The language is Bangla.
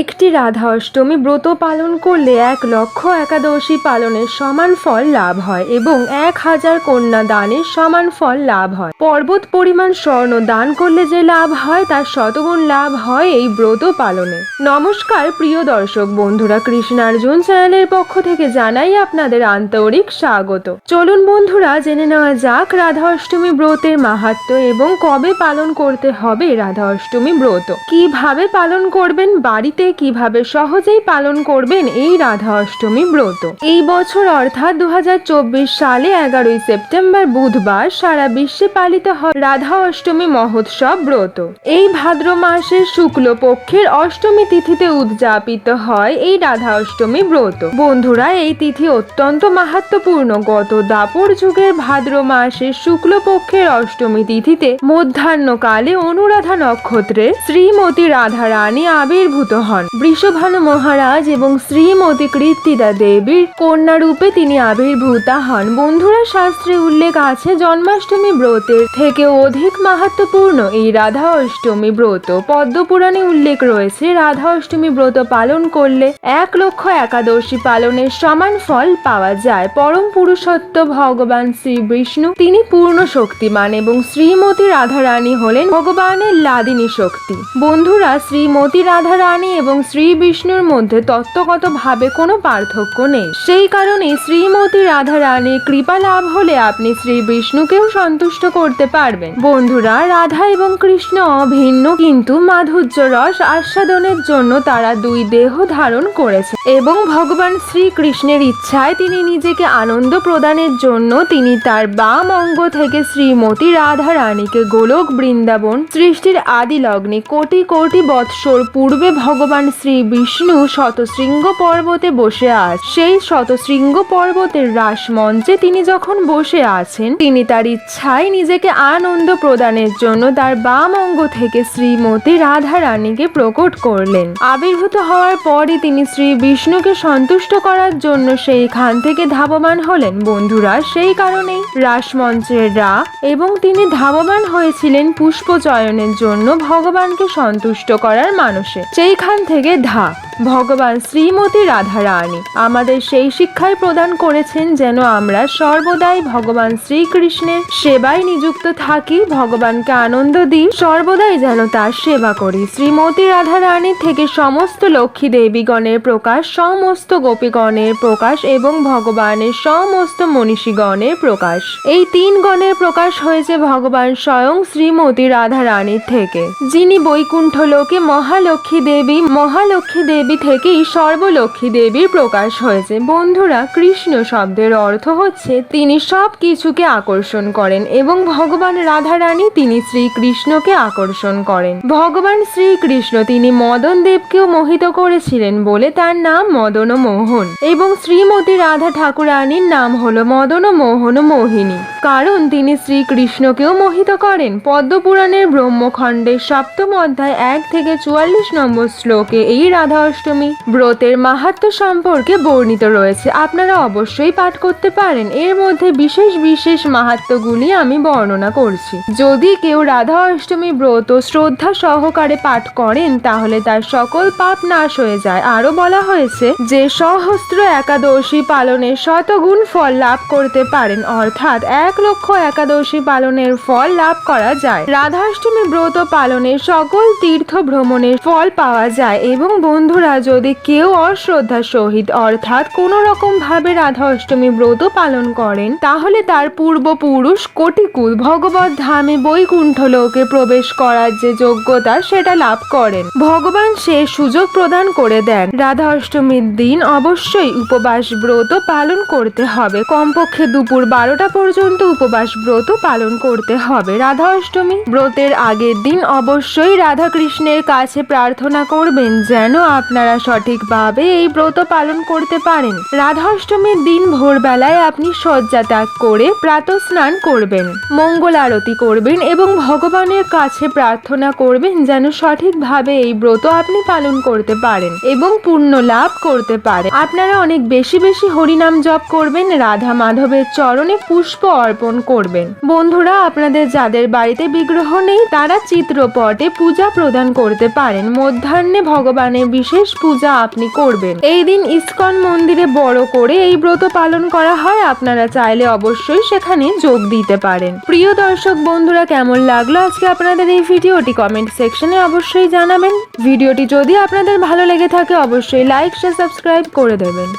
একটি রাধা অষ্টমী ব্রত পালন করলে এক লক্ষ একাদশী পালনের সমান ফল লাভ হয় এবং এক হাজার কন্যা দানের সমান ফল লাভ হয়। পর্বত পরিমাণ স্বর্ণ দান করলে যে লাভ হয়, তার শতগুণ লাভ হয় এই ব্রত পালনে। নমস্কার প্রিয় দর্শক বন্ধুরা কৃষ্ণার্জুন চ্যানেলের পক্ষ থেকে জানাই আপনাদের আন্তরিক স্বাগত। চলুন বন্ধুরা, জেনে নেওয়া যাক রাধা অষ্টমী ব্রতের মাহাত্ম্য এবং কবে পালন করতে হবে রাধা অষ্টমী ব্রত। কীভাবে পালন করবেন, বাড়িতে কীভাবে সহজেই পালন করবেন এই রাধা অষ্টমী ব্রত? এই বছর অর্থাৎ দু হাজার চব্বিশ সালে এগারোই সেপ্টেম্বর বুধবার সারা বিশ্বে পালিত হয় রাধা অষ্টমী মহোৎসব ব্রত। এই ভাদ্র মাসের শুক্ল পক্ষের অষ্টমী তিথিতে উদযাপিত হয় এই রাধা অষ্টমী ব্রত। বন্ধুরা, এই তিথি অত্যন্ত মাহাত্মপূর্ণ গত দাপর যুগের ভাদ্র মাসের শুক্ল পক্ষের অষ্টমী তিথিতে মধ্যাহ্নকালে অনুরাধা নক্ষত্রে শ্রীমতী রাধা রানী আবির্ভূত হন। বৃষভানু মহারাজ এবং শ্রীমতী কৃত্তিদা দেবীর কন্যা রূপে তিনি আবির্ভূতা হন। বন্ধুরা, শাস্ত্রে উল্লেখ আছে, জন্মাষ্টমী ব্রতের থেকে অধিক মাহাত্মপূর্ণ এই রাধা অষ্টমী ব্রত। পদ্মপুরাণে উল্লেখ রয়েছে, রাধা অষ্টমী ব্রত পালন করলে এক লক্ষ একাদশী পালনের সমান ফল পাওয়া যায়। পরম পুরুষত্ব ভগবান শ্রী বিষ্ণু তিনি পূর্ণ শক্তিমান এবং শ্রীমতী রাধা রানী হলেন ভগবানের লাদিনী শক্তি। বন্ধুরা, শ্রীমতী রাধা রানী এবং শ্রী বিষ্ণুর মধ্যে তত্ত্বগতভাবে কোনো পার্থক্য নেই। সেই কারণে শ্রীমতী রাধা রানীর কৃপা লাভ হলে আপনি শ্রী বিষ্ণুকেও সন্তুষ্ট করতে পারবেন। বন্ধুরা, রাধা এবং কৃষ্ণ অভিন্ন, কিন্তু মাধুর্য রস আস্বাদনের জন্য তারা দুই দেহ ধারণ করেছে এবং ভগবান শ্রীকৃষ্ণের ইচ্ছায় তিনি নিজেকে আনন্দ প্রদানের জন্য তিনি তার বাম অঙ্গ থেকে শ্রীমতী রাধা রানীকে গোলক বৃন্দাবন সৃষ্টির আদি লগ্নে কোটি কোটি বৎসর পূর্বে ভগবান শ্রী বিষ্ণু শতশৃঙ্গ পর্বতে বসে আছেন সেই শতশৃঙ্গ পর্বতের রাস মঞ্চে তিনি যখন বসে আছেন, তিনি তার ইচ্ছায় নিজেকে আনন্দ প্রদানের জন্য তার বাম অঙ্গ থেকে শ্রীমতী রাধা রানীকে প্রকট করলেন। আবির্ভূত হওয়ার পরই তিনি শ্রী বিষ্ণুকে সন্তুষ্ট করার জন্য সেই খান থেকে ধাবমান হলেন। বন্ধুরা, সেই কারণেই রাসমঞ্চের রা এবং তিনি ধাবমান হয়েছিলেন পুষ্প চয়নের জন্য ভগবানকে সন্তুষ্ট করার মানুষে। সেইখান থেকে ধা ভগবান শ্রীমতী রাধা রানী আমাদের সেই শিক্ষাই প্রদান করেছেন যেন আমরা সর্বদাই ভগবান শ্রীকৃষ্ণের সেবায় নিযুক্ত থাকি, ভগবানকে আনন্দ দিই, সর্বদাই যেন তার সেবা করি। শ্রীমতী রাধা রানী থেকে সমস্ত লক্ষ্মী দেবীগণের প্রকাশ, সমস্ত গোপীগণের প্রকাশ এবং ভগবানের সমস্ত মনীষীগণের প্রকাশ। এই তিন গণের প্রকাশ হয়েছে ভগবান স্বয়ং শ্রীমতী রাধা রানীর থেকে। যিনি বৈকুণ্ঠ লোকে মহালক্ষ্মী দেবী মহালক্ষ্মী দেবী থেকেই সর্বলক্ষ্মী দেবীর প্রকাশ হয়েছে। বন্ধুরা, কৃষ্ণ শব্দের অর্থ হচ্ছে তিনি সব কিছুকে আকর্ষণ করেন এবং ভগবান রাধা রানী তিনি শ্রীকৃষ্ণকে আকর্ষণ করেন। ভগবান শ্রীকৃষ্ণ তিনি মদন দেবকেও মোহিত করেছিলেন বলে তার নাম মদন মোহন এবং শ্রীমতী রাধা ঠাকুরানীর নাম হলো মদন মোহন মোহিনী। কারণ তিনি শ্রীকৃষ্ণকেও মোহিত করেন। পদ্মপুরাণের ব্রহ্মখণ্ডের সপ্তম অধ্যায় এক থেকে চুয়াল্লিশ নম্বর শ্লোকে এই রাধা অষ্টমী। ব্রতের মাহাত্ম্য সম্পর্কে বর্ণিত রয়েছে। আপনারা অবশ্যই পাঠ করতে পারেন। এর মধ্যে বিশেষ বিশেষ মাহাত্ম্যগুলি আমি বর্ণনা করছি। যদি কেউ রাধা অষ্টমী ব্রত শ্রদ্ধা সহকারে পাঠ করেন, তাহলে তার সকল পাপ নাশ হয়ে যায়। আরও বলা হয়েছে যে, সহস্র একাদশী পালনের শতগুণ ফল লাভ করতে পারেন। অর্থাৎ এক লক্ষ একাদশী পালনের ফল লাভ করা যায়। রাধাষ্টমী ব্রত পালনের সকল তীর্থ ভ্রমণের ফল পাওয়া যায় এবং বন্ধুরা যদি কেউ অশ্রদ্ধার সহিত, অর্থাৎ কোনো রকম ভাবে রাধা অষ্টমী ব্রত পালন করেন, তাহলে তার পূর্বপুরুষ কোটিকুল ভগবত ধামে বৈকুণ্ঠ লোকে প্রবেশ করার যে যোগ্যতা, সেটা লাভ করেন। ভগবান সে সুযোগ প্রদান করে দেন। রাধা অষ্টমীর দিন অবশ্যই উপবাস ব্রত পালন করতে হবে। কমপক্ষে দুপুর বারোটা পর্যন্ত উপবাস ব্রত পালন করতে হবে। রাধা অষ্টমী ব্রতের আগের দিন অবশ্যই রাধা কৃষ্ণের কাছে প্রার্থনা করবেন, যেন আপনারা সঠিকভাবে এই ব্রত পালন করতে পারেন। রাধা অষ্টমীর দিন ভোরবেলায় আপনি শয্যা ত্যাগ করে প্রাত স্নান করবেন, মঙ্গল আরতি করবেন এবং ভগবানের কাছে প্রার্থনা করবেন যেন সঠিকভাবে এই ব্রত আপনি পালন করতে পারেন এবং পুণ্য লাভ করতে পারেন। আপনারা অনেক বেশি বেশি হরিনাম জপ করবেন, রাধা মাধবের চরণে পুষ্প অর্পণ করবেন। বন্ধুরা, আপনাদের যাদের বাড়িতে বিগ্রহ নেই, তারা চিত্রপটে পূজা প্রদান করতে পারেন। মধ্যাহ্নে ভগবানের বিশেষ বিশেষ পূজা আপনি করবেন। এই দিন ইস্কন মন্দিরে বড় করে এই ব্রত পালন করা হয়, আপনারা চাইলে অবশ্যই সেখানে যোগ দিতে পারেন। প্রিয় দর্শক বন্ধুরা, কেমন লাগল আজকে আপনাদের এই ভিডিওটি কমেন্ট সেকশনে অবশ্যই জানাবেন। ভিডিওটি যদি আপনাদের ভালো লেগে থাকে, অবশ্যই লাইক শেয়ার সাবস্ক্রাইব করে দেবেন।